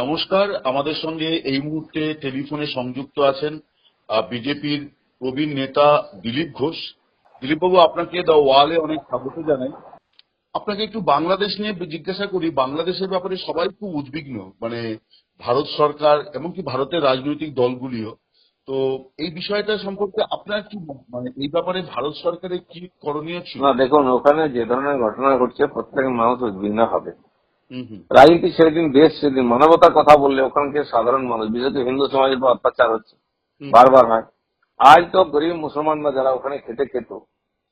নমস্কার, আমাদের সঙ্গে এই মুহূর্তে টেলিফোনে সংযুক্ত আছেন বিজেপির প্রবীণ নেতা দিলীপ ঘোষ। দিলীপবাবু, আপনাকে দ্য ওয়ালে অনেক স্বাগত জানাই। আপনাকে একটু বাংলাদেশ নিয়ে জিজ্ঞাসা করি, বাংলাদেশের ব্যাপারে সবাই খুব উদ্বিগ্ন মানে ভারত সরকার এমনকি ভারতের রাজনৈতিক দলগুলিও। তো এই বিষয়টা সম্পর্কে আপনার কি মানে এই ব্যাপারে ভারত সরকারের কি করণীয় ছিল? না, দেখুন, ওখানে যে ধরনের ঘটনা ঘটছে, প্রত্যেক মানুষ উদ্বিগ্ন হবে। রাজনীতি সেদিন দেশ সেদিন মানবতার কথা বললে ওখানকার সাধারণ মানুষ বিশেষ করে হিন্দু সমাজের উপর অত্যাচার হচ্ছে বারবার হয়। আজ তো গরিব মুসলমানরা যারা ওখানে খেটে খেত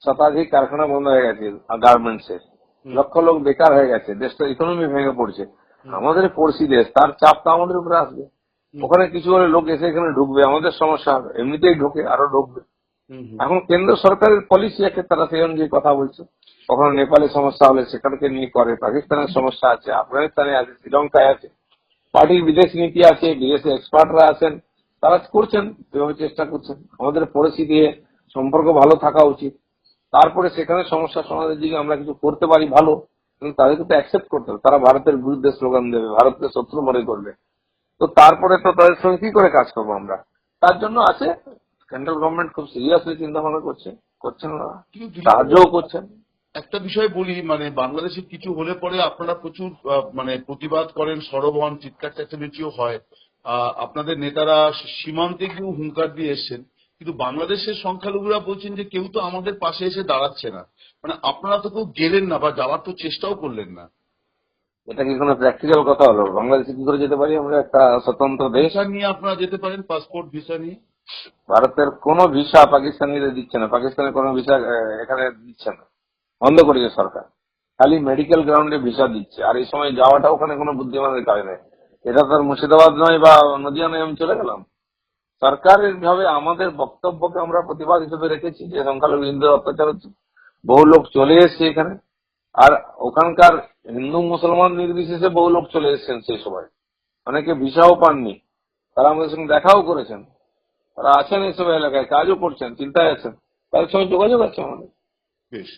শতাধিক কারখানা বন্ধ হয়ে গেছে গার্মেন্টস এর। লক্ষ লোক বেকার হয়ে গেছে দেশটা ইকোনমি ভেঙে পড়ছে। আমাদের পড়শি দেশ তার চাপ তো আমাদের উপরে আসবে। ওখানে কিছু হলে লোক এসে এখানে ঢুকবে আমাদের সমস্যা হবে এমনিতেই ঢুকে আরও ঢুকবে। এখন কেন্দ্র সরকারের পলিসি আছে তারা সেই অনুযায়ী কথা বলছে। কখনো নেপালে সমস্যা হলে সেখানকে নিয়ে করে, পাকিস্তানের সমস্যা আছে, আফগানিস্তানে আছে, শ্রীলঙ্কায় আছে, পার্টির বিদেশ নীতি আছে, বিদেশে এক্সপার্টরা আছেন, তারা করছেন, যেভাবে চেষ্টা করছেন। আমাদের পলিসি দিয়ে সম্পর্ক ভালো থাকা উচিত। তারপরে সেখানে সমস্যা সমাধানের দিকে আমরা কিছু করতে পারি ভালো তাদেরকে তো অ্যাকসেপ্ট করতে হবে। তারা ভারতের বিরুদ্ধে স্লোগান দেবে, ভারতকে শত্রু মনে করবে। তো তারপরে তো তাদের সঙ্গে কি করে কাজ করব আমরা? তার জন্য আছে সেন্ট্রাল গভর্নমেন্ট খুব সিরিয়াসলি চিন্তা ভাবনা করছে করছেন না। সাহায্যও করছেন। একটা বিষয় বলি মানে বাংলাদেশে কিছু হলে পরে আপনারা প্রচুর মানে প্রতিবাদ করেন সরব হন চিৎকার চেঁচামেচিও হয়। আপনাদের নেতারা সীমান্তে গিয়েও হুঙ্কার দিয়ে এসছেন। কিন্তু বাংলাদেশের সংখ্যালঘুরা বলছেন যে কেউ তো আমাদের পাশে এসে দাঁড়াচ্ছে না। মানে আপনারা তো কেউ গেলেন না বা যাওয়ার তো চেষ্টাও করলেন না। এটা কি কোনো প্র্যাকটিক্যাল কথা হলো? বাংলাদেশে কি করে যেতে পারি আমরা? একটা স্বতন্ত্র দেশ? ভিসা নিয়ে আপনারা যেতে পারেন পাসপোর্ট ভিসা নিয়ে। ভারতের কোনো ভিসা পাকিস্তানিদের দিচ্ছে না। পাকিস্তানের কোনো ভিসা এখানে দিচ্ছে না। বন্ধ করেছে সরকার। খালি মেডিকেল গ্রাউন্ডে ভিসা দিচ্ছে। আর এই সময় যাওয়াটা ওখানে কোনো বুদ্ধিমানের কাজ নেই। এটা তো মুর্শিদাবাদ নয় বা নদিয়া নয়, আমি চলে গেলাম। সরকারের ভাবে আমাদের বক্তব্যকে আমরা প্রতিবাদ হিসেবে রেখেছি যে সংখ্যালঘু হিন্দুদের অত্যাচার হচ্ছে। বহু লোক চলে এসছে এখানে। আর ওখানকার হিন্দু মুসলমান নির্বিশেষে বহু লোক চলে এসেছেন সেই সময়। অনেকে ভিসাও পাননি। তারা আমাদের সঙ্গে দেখাও করেছেন। তারা আছেন এইসব এলাকায় কাজও করছেন চিন্তায় আছেন তাদের সঙ্গে যোগাযোগ আছে আমাদের বেশ